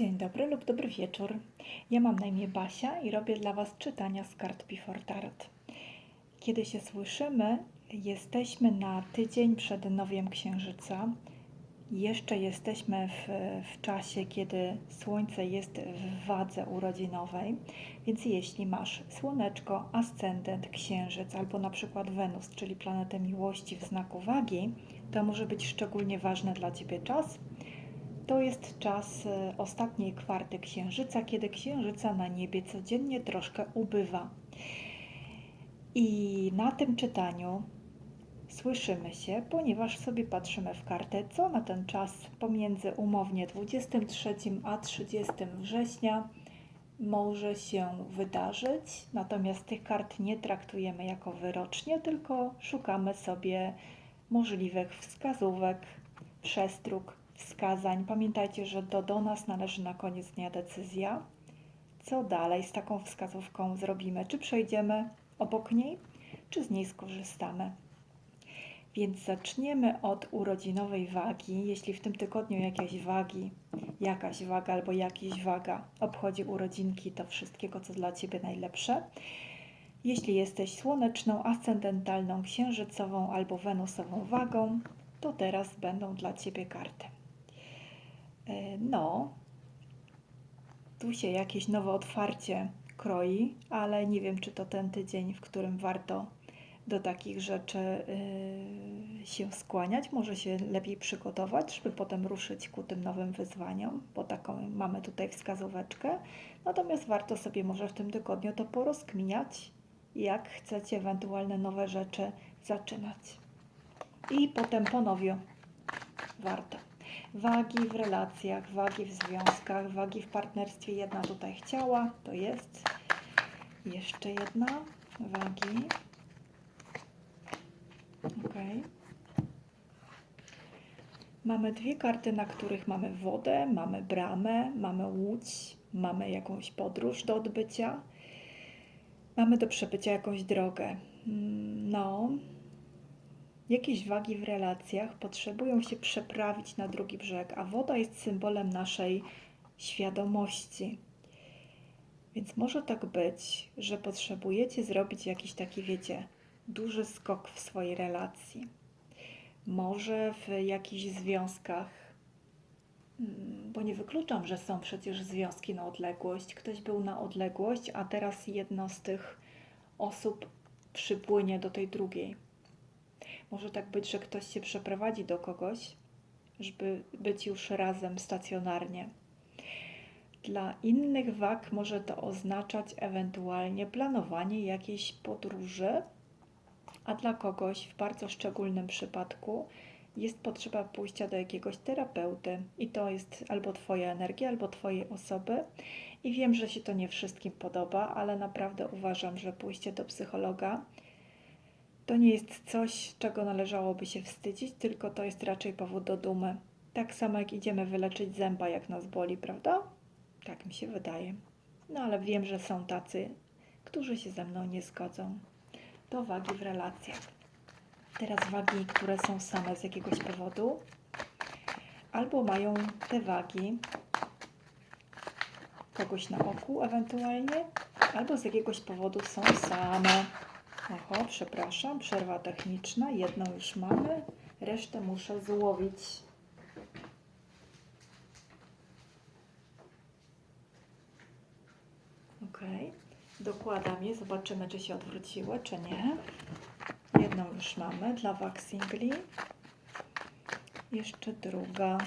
Dzień dobry lub dobry wieczór. Ja mam na imię Basia i robię dla Was czytania z kart Before Tarot. Kiedy się słyszymy, jesteśmy na tydzień przed nowiem księżyca. Jeszcze jesteśmy w, w czasie, kiedy Słońce jest w wadze urodzinowej, więc jeśli masz Słoneczko, Ascendent, Księżyc albo na przykład Wenus, czyli planetę miłości w znaku wagi, to może być szczególnie ważny dla Ciebie czas, to jest czas e, ostatniej kwarty księżyca, kiedy księżyca na niebie codziennie troszkę ubywa. I na tym czytaniu słyszymy się, ponieważ sobie patrzymy w kartę, co na ten czas pomiędzy umownie 23 a 30 września może się wydarzyć. Natomiast tych kart nie traktujemy jako wyrocznie, tylko szukamy sobie możliwych wskazówek, przestróg wskazań. Pamiętajcie, że to do nas należy na koniec dnia decyzja. Co dalej z taką wskazówką zrobimy? Czy przejdziemy obok niej, czy z niej skorzystamy? Więc zaczniemy od urodzinowej wagi. Jeśli w tym tygodniu jakieś wagi, jakaś waga albo jakiś waga obchodzi urodzinki, to wszystkiego, co dla Ciebie najlepsze. Jeśli jesteś słoneczną, ascendentalną, księżycową albo wenusową wagą, to teraz będą dla Ciebie karty. E, no, tu się jakieś nowe otwarcie kroi, ale nie wiem, czy to ten tydzień, w którym warto do takich rzeczy yy, się skłaniać. Może się lepiej przygotować, żeby potem ruszyć ku tym nowym wyzwaniom, bo taką mamy tutaj wskazóweczkę. Natomiast warto sobie może w tym tygodniu to porozkminiać, jak chcecie ewentualne nowe rzeczy zaczynać. I potem ponownie warto. Wagi w relacjach, wagi w związkach, wagi w partnerstwie. Jedna tutaj chciała, to jest. Jeszcze jedna. Wagi. Ok. Mamy dwie karty, na których mamy wodę, mamy bramę, mamy łódź, mamy jakąś podróż do odbycia, mamy do przebycia jakąś drogę. Mm, no, Jakieś wagi w relacjach potrzebują się przeprawić na drugi brzeg, a woda jest symbolem naszej świadomości. Więc może tak być, że potrzebujecie zrobić jakiś taki, wiecie, duży skok w swojej relacji. Może w jakichś związkach, mm, bo nie wykluczam, że są przecież związki na odległość. Ktoś był na odległość, a teraz jedno z tych osób przypłynie do tej drugiej może tak być, że ktoś się przeprowadzi do kogoś, żeby być już razem stacjonarnie. Dla innych wag może to oznaczać ewentualnie planowanie jakiejś podróży, a dla kogoś w bardzo szczególnym przypadku jest potrzeba pójścia do jakiegoś terapeuty i to jest albo Twoja energia, albo Twojej osoby. I wiem, że się to nie wszystkim podoba, ale naprawdę uważam, że pójście do psychologa to nie jest coś, czego należałoby się wstydzić, tylko to jest raczej powód do dumy. Tak samo jak idziemy wyleczyć zęba, jak nas boli, prawda? Tak mi się wydaje. No ale wiem, że są tacy, którzy się ze mną nie zgodzą. To wagi w relacjach. Teraz wagi, które są same z jakiegoś powodu, albo mają te wagi kogoś na oku ewentualnie, albo z jakiegoś powodu są same. Oho, przepraszam, przerwa techniczna. Jedną już mamy, resztę muszę złowić. Ok, dokładam je, zobaczymy, czy się odwróciły, czy nie. Jedną już mamy dla wag singli. Jeszcze druga.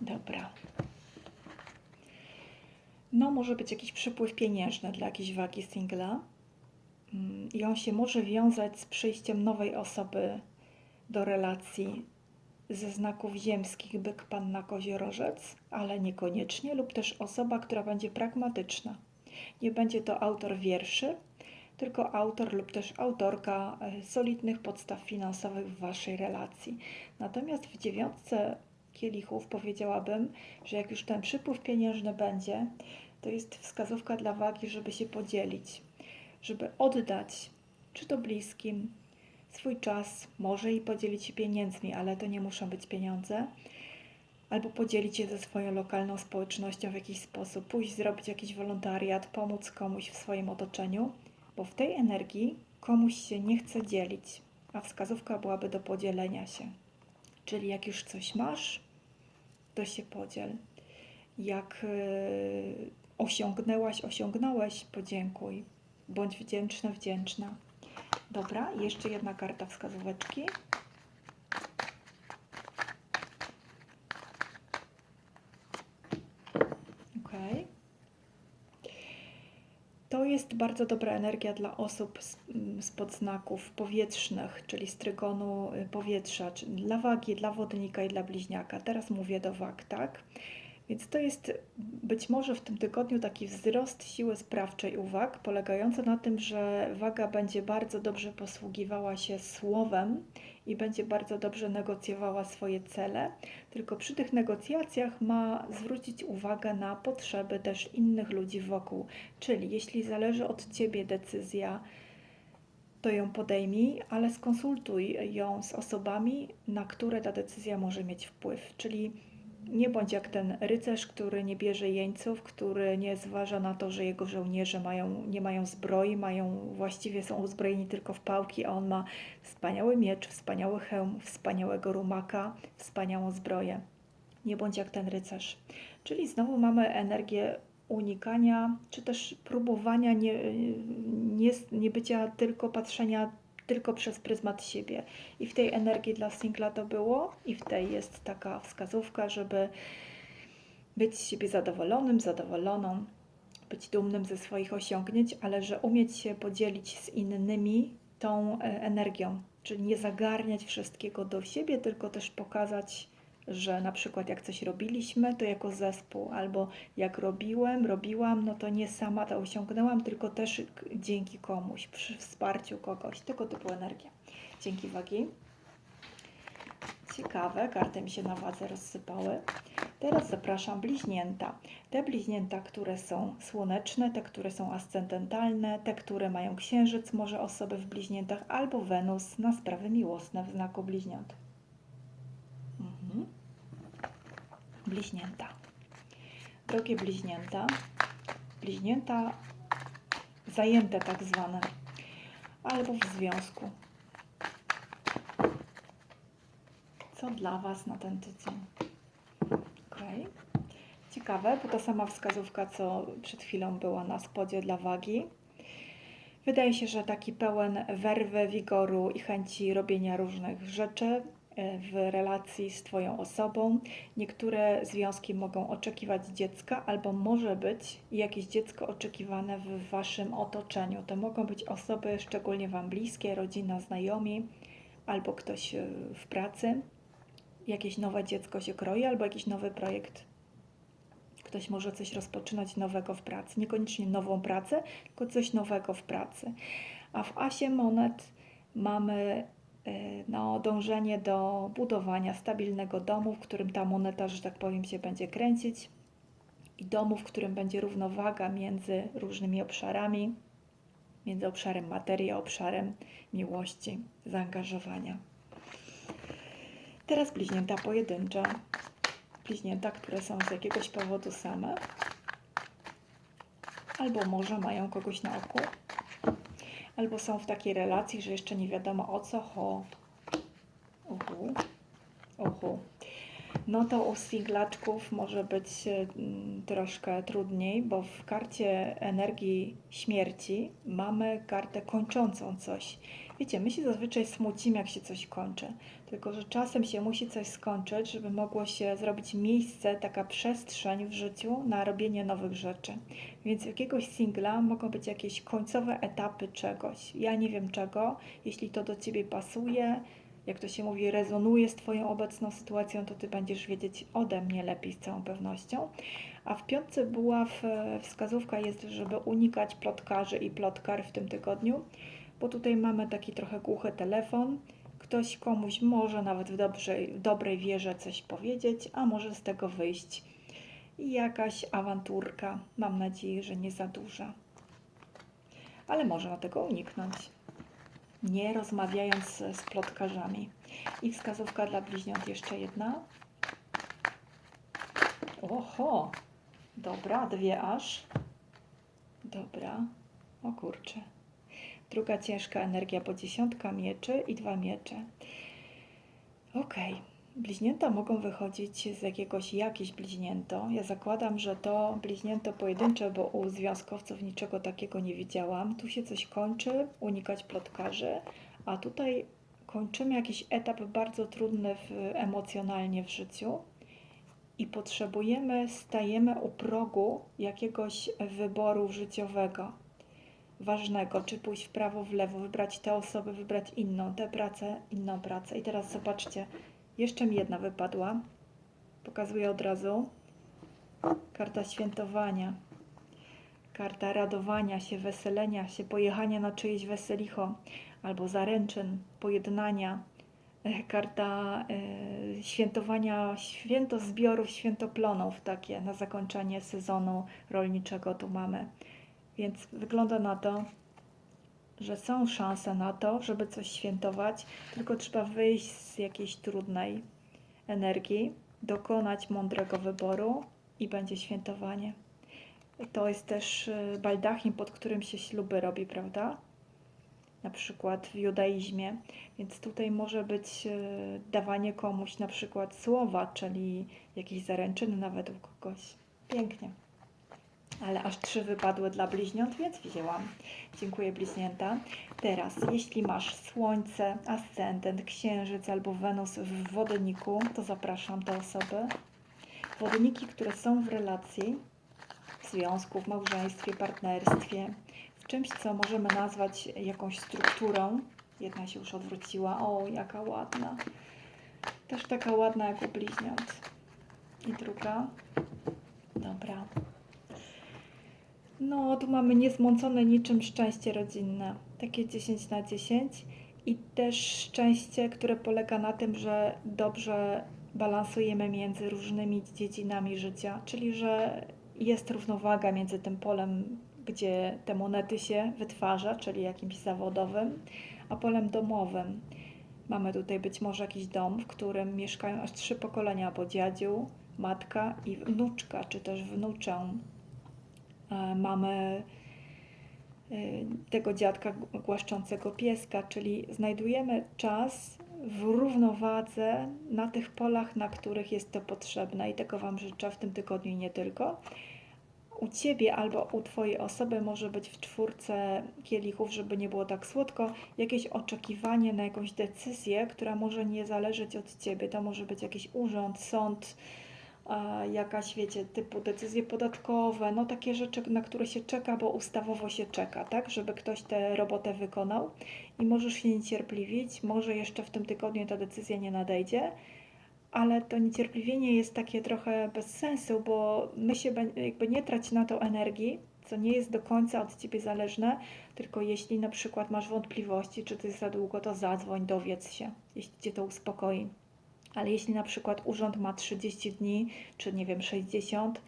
Dobra. No, może być jakiś przypływ pieniężny dla jakiejś wagi singla i on się może wiązać z przyjściem nowej osoby do relacji ze znaków ziemskich byk, panna, koziorożec, ale niekoniecznie, lub też osoba, która będzie pragmatyczna. Nie będzie to autor wierszy, tylko autor lub też autorka e, solidnych podstaw finansowych w Waszej relacji. Natomiast w dziewiątce kielichów powiedziałabym, że jak już ten przypływ pieniężny będzie, to jest wskazówka dla wagi, żeby się podzielić żeby oddać, czy to bliskim, swój czas, może i podzielić się pieniędzmi, ale to nie muszą być pieniądze, albo podzielić się ze swoją lokalną społecznością w jakiś sposób, pójść zrobić jakiś wolontariat, pomóc komuś w swoim otoczeniu, bo w tej energii komuś się nie chce dzielić, a wskazówka byłaby do podzielenia się. Czyli jak już coś masz, to się podziel. Jak yy, osiągnęłaś, osiągnąłeś, podziękuj. Bądź wdzięczny, wdzięczna. Dobra, jeszcze jedna karta wskazóweczki. Ok. To jest bardzo dobra energia dla osób z, z podznaków powietrznych, czyli z trygonu y, powietrza, czyli dla wagi, dla wodnika i dla bliźniaka. Teraz mówię do wag, tak? Więc to jest być może w tym tygodniu taki wzrost siły sprawczej uwag, polegający na tym, że waga będzie bardzo dobrze posługiwała się słowem i będzie bardzo dobrze negocjowała swoje cele. Tylko przy tych negocjacjach ma zwrócić uwagę na potrzeby też innych ludzi wokół. Czyli jeśli zależy od ciebie decyzja, to ją podejmij, ale skonsultuj ją z osobami, na które ta decyzja może mieć wpływ. Czyli nie bądź jak ten rycerz, który nie bierze jeńców, który nie zważa na to, że jego żołnierze mają, nie mają zbroi, mają, właściwie są uzbrojeni tylko w pałki, a on ma wspaniały miecz, wspaniały hełm, wspaniałego rumaka, wspaniałą zbroję. Nie bądź jak ten rycerz. Czyli znowu mamy energię unikania, czy też próbowania nie, nie, nie bycia tylko patrzenia tylko przez pryzmat siebie. I w tej energii dla singla to było, i w tej jest taka wskazówka, żeby być z siebie zadowolonym, zadowoloną, być dumnym ze swoich osiągnięć, ale że umieć się podzielić z innymi tą e, energią, czyli nie zagarniać wszystkiego do siebie, tylko też pokazać że na przykład jak coś robiliśmy, to jako zespół, albo jak robiłem, robiłam, no to nie sama to osiągnęłam, tylko też dzięki komuś, przy wsparciu kogoś, tego typu energia. Dzięki wagi. Ciekawe, karty mi się na wadze rozsypały. Teraz zapraszam bliźnięta. Te bliźnięta, które są słoneczne, te, które są ascendentalne, te, które mają księżyc, może osoby w bliźniętach, albo Wenus na sprawy miłosne w znaku bliźniąt. Mhm. Bliźnięta. Drogie bliźnięta, bliźnięta zajęte tak zwane, albo w związku. Co dla Was na ten tydzień? Ok. Ciekawe, bo to sama wskazówka, co przed chwilą była na spodzie dla wagi. Wydaje się, że taki pełen werwy, wigoru i chęci robienia różnych rzeczy, w relacji z Twoją osobą. Niektóre związki mogą oczekiwać dziecka, albo może być jakieś dziecko oczekiwane w Waszym otoczeniu. To mogą być osoby szczególnie Wam bliskie, rodzina, znajomi, albo ktoś e, w pracy. Jakieś nowe dziecko się kroi, albo jakiś nowy projekt. Ktoś może coś rozpoczynać nowego w pracy. Niekoniecznie nową pracę, tylko coś nowego w pracy. A w Asie Monet mamy no, dążenie do budowania stabilnego domu, w którym ta moneta, że tak powiem, się będzie kręcić i domu, w którym będzie równowaga między różnymi obszarami, między obszarem materii a obszarem miłości, zaangażowania. Teraz bliźnięta pojedyncze, bliźnięta, które są z jakiegoś powodu same, albo może mają kogoś na oku, albo są w takiej relacji, że jeszcze nie wiadomo o co chodzi. Uhu. Uhu. No to u singlaczków może być mm, troszkę trudniej, bo w karcie energii śmierci mamy kartę kończącą coś. Wiecie, my się zazwyczaj smucimy, jak się coś kończy, tylko że czasem się musi coś skończyć, żeby mogło się zrobić miejsce, taka przestrzeń w życiu na robienie nowych rzeczy. Więc jakiegoś singla mogą być jakieś końcowe etapy czegoś. Ja nie wiem czego, jeśli to do Ciebie pasuje, jak to się mówi, rezonuje z Twoją obecną sytuacją, to Ty będziesz wiedzieć ode mnie lepiej z całą pewnością. A w piątce była wskazówka jest, żeby unikać plotkarzy i plotkar w tym tygodniu bo tutaj mamy taki trochę głuchy telefon. Ktoś komuś może nawet w dobrej, w dobrej wierze coś powiedzieć, a może z tego wyjść jakaś awanturka. Mam nadzieję, że nie za duża. Ale można tego uniknąć, nie rozmawiając z plotkarzami. I wskazówka dla bliźniąt jeszcze jedna. Oho, dobra, dwie aż. Dobra, o kurczę. Druga ciężka energia, bo dziesiątka mieczy i dwa miecze. Okej. Bliźnięta mogą wychodzić z jakiegoś jakieś bliźnięto. Ja zakładam, że to bliźnięto pojedyncze, bo u związkowców niczego takiego nie widziałam. Tu się coś kończy, unikać plotkarzy, a tutaj kończymy jakiś etap bardzo trudny w, emocjonalnie w życiu i potrzebujemy, stajemy u progu jakiegoś wyboru życiowego, ważnego, czy pójść w prawo, w lewo, wybrać tę osobę, wybrać inną, tę pracę, inną pracę. I teraz zobaczcie, jeszcze mi jedna wypadła. Pokazuję od razu. Karta świętowania. Karta radowania się, weselenia się, pojechania na czyjeś weselicho albo zaręczyn, pojednania. E, Karta e, świętowania, święto zbiorów, świętoplonów takie na zakończenie sezonu rolniczego tu mamy. Więc wygląda na to, że są szanse na to, żeby coś świętować, tylko trzeba wyjść z jakiejś trudnej energii, dokonać mądrego wyboru i będzie świętowanie. To jest też y, baldachim, pod którym się śluby robi, prawda? Na przykład w judaizmie. Więc tutaj może być y, dawanie komuś na przykład słowa, czyli jakieś zaręczyny nawet u kogoś. Pięknie ale aż trzy wypadły dla bliźniąt, więc wzięłam. Dziękuję bliźnięta. Teraz, jeśli masz Słońce, Ascendent, Księżyc albo Wenus w wodniku, to zapraszam te osoby. Wodniki, które są w relacji, w związku, w małżeństwie, partnerstwie, w czymś, co możemy nazwać jakąś strukturą. Jedna się już odwróciła. O, jaka ładna. Też taka ładna jak u bliźniąt. I druga. Dobra. No, tu mamy niezmącone niczym szczęście rodzinne. Takie 10 na 10 i też szczęście, które polega na tym, że dobrze balansujemy między różnymi dziedzinami życia, czyli że jest równowaga między tym polem, gdzie te monety się wytwarza, czyli jakimś zawodowym, a polem domowym. Mamy tutaj być może jakiś dom, w którym mieszkają aż trzy pokolenia, bo dziadziu, matka i wnuczka, czy też wnuczę mamy e, tego dziadka głaszczącego pieska, czyli znajdujemy czas w równowadze na tych polach, na których jest to potrzebne i tego Wam życzę w tym tygodniu i nie tylko. U Ciebie albo u Twojej osoby może być w czwórce kielichów, żeby nie było tak słodko, jakieś oczekiwanie na jakąś decyzję, która może nie zależeć od Ciebie. To może być jakiś urząd, sąd, jakaś, wiecie, typu decyzje podatkowe, no takie rzeczy, na które się czeka, bo ustawowo się czeka, tak, żeby ktoś tę robotę wykonał i możesz się niecierpliwić, może jeszcze w tym tygodniu ta decyzja nie nadejdzie, ale to niecierpliwienie jest takie trochę bez sensu, bo my się jakby nie trać na to energii, co nie jest do końca od Ciebie zależne, tylko jeśli na przykład masz wątpliwości, czy to jest za długo, to zadzwoń, dowiedz się, jeśli Cię to uspokoi. Ale jeśli na przykład urząd ma 30 dni, czy nie wiem, 60,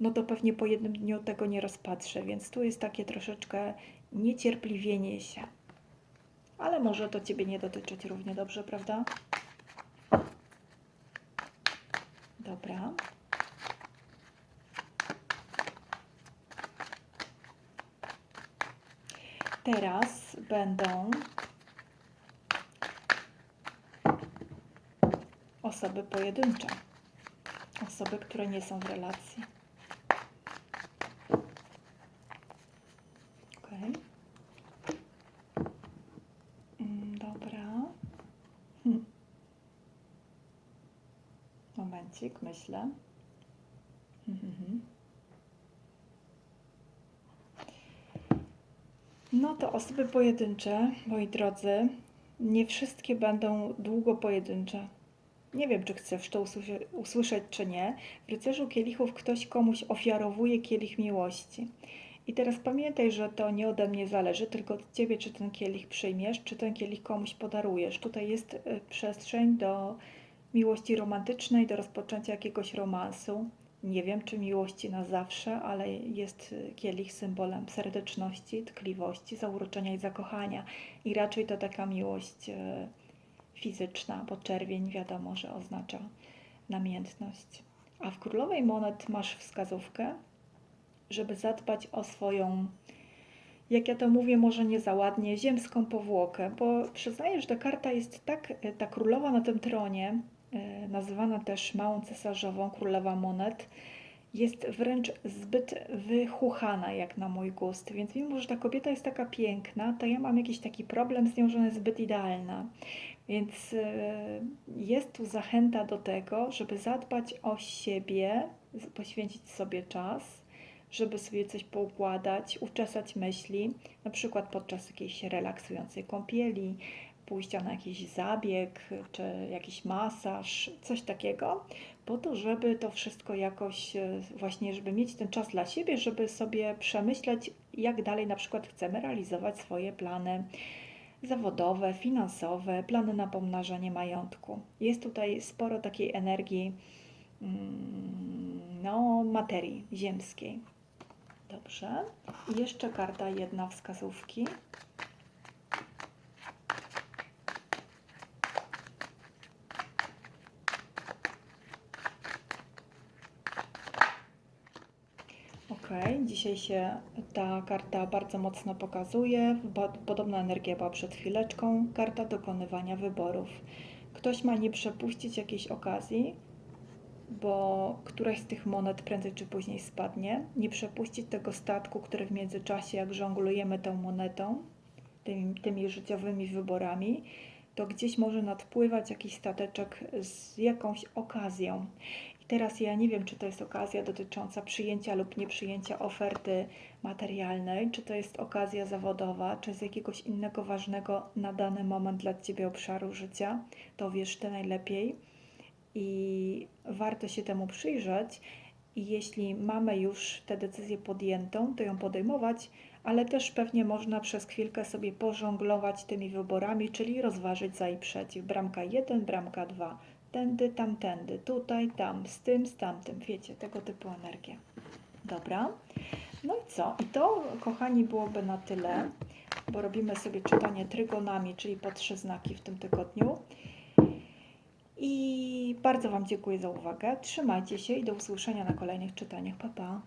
no to pewnie po jednym dniu tego nie rozpatrzę, więc tu jest takie troszeczkę niecierpliwienie się. Ale może to Ciebie nie dotyczyć równie dobrze, prawda? Dobra. Teraz będą osoby pojedyncze, osoby, które nie są w relacji. Ok. Mm, dobra. Hm. Momencik, myślę. Mhm. No to osoby pojedyncze, moi drodzy, nie wszystkie będą długo pojedyncze. Nie wiem, czy chcesz to usłyszeć, czy nie. W rycerzu kielichów ktoś komuś ofiarowuje kielich miłości. I teraz pamiętaj, że to nie ode mnie zależy, tylko od ciebie, czy ten kielich przyjmiesz, czy ten kielich komuś podarujesz. Tutaj jest y, przestrzeń do miłości romantycznej, do rozpoczęcia jakiegoś romansu. Nie wiem, czy miłości na zawsze, ale jest y, kielich symbolem serdeczności, tkliwości, zauroczenia i zakochania. I raczej to taka miłość y, fizyczna, bo czerwień wiadomo, że oznacza namiętność. A w Królowej Monet masz wskazówkę, żeby zadbać o swoją, jak ja to mówię, może nie za ładnie, ziemską powłokę, bo przyznaję, że ta karta jest tak, e, ta królowa na tym tronie, e, nazywana też małą cesarzową, królowa monet, jest wręcz zbyt wychuchana jak na mój gust, więc mimo, że ta kobieta jest taka piękna, to ja mam jakiś taki problem z nią, że ona jest zbyt idealna. Więc e, jest tu zachęta do tego, żeby zadbać o siebie, poświęcić sobie czas, żeby sobie coś poukładać, uczesać myśli, na przykład podczas jakiejś relaksującej kąpieli, pójścia na jakiś zabieg czy jakiś masaż, coś takiego, po to, żeby to wszystko jakoś e, właśnie, żeby mieć ten czas dla siebie, żeby sobie przemyśleć, jak dalej na przykład chcemy realizować swoje plany zawodowe, finansowe, plany na pomnażanie majątku. Jest tutaj sporo takiej energii, mm, no, materii ziemskiej. Dobrze. Jeszcze karta jedna wskazówki. Ok, dzisiaj się ta karta bardzo mocno pokazuje. Podobna energia była przed chwileczką. Karta dokonywania wyborów. Ktoś ma nie przepuścić jakiejś okazji, bo któraś z tych monet prędzej czy później spadnie. Nie przepuścić tego statku, który w międzyczasie, jak żonglujemy tą monetą, tymi, tymi życiowymi wyborami, to gdzieś może nadpływać jakiś stateczek z jakąś okazją. Teraz ja nie wiem, czy to jest okazja dotycząca przyjęcia lub nieprzyjęcia oferty materialnej, czy to jest okazja zawodowa, czy z jakiegoś innego ważnego na dany moment dla Ciebie obszaru życia. To wiesz Ty najlepiej i warto się temu przyjrzeć. I jeśli mamy już tę decyzję podjętą, to ją podejmować, ale też pewnie można przez chwilkę sobie pożonglować tymi wyborami, czyli rozważyć za i przeciw. Bramka 1, bramka 2, tędy, tamtędy, tutaj, tam, z tym, z tamtym. Wiecie, tego typu energia. Dobra. No i co? I to, kochani, byłoby na tyle, bo robimy sobie czytanie trygonami, czyli po trzy znaki w tym tygodniu. I bardzo Wam dziękuję za uwagę. Trzymajcie się i do usłyszenia na kolejnych czytaniach. Pa, pa.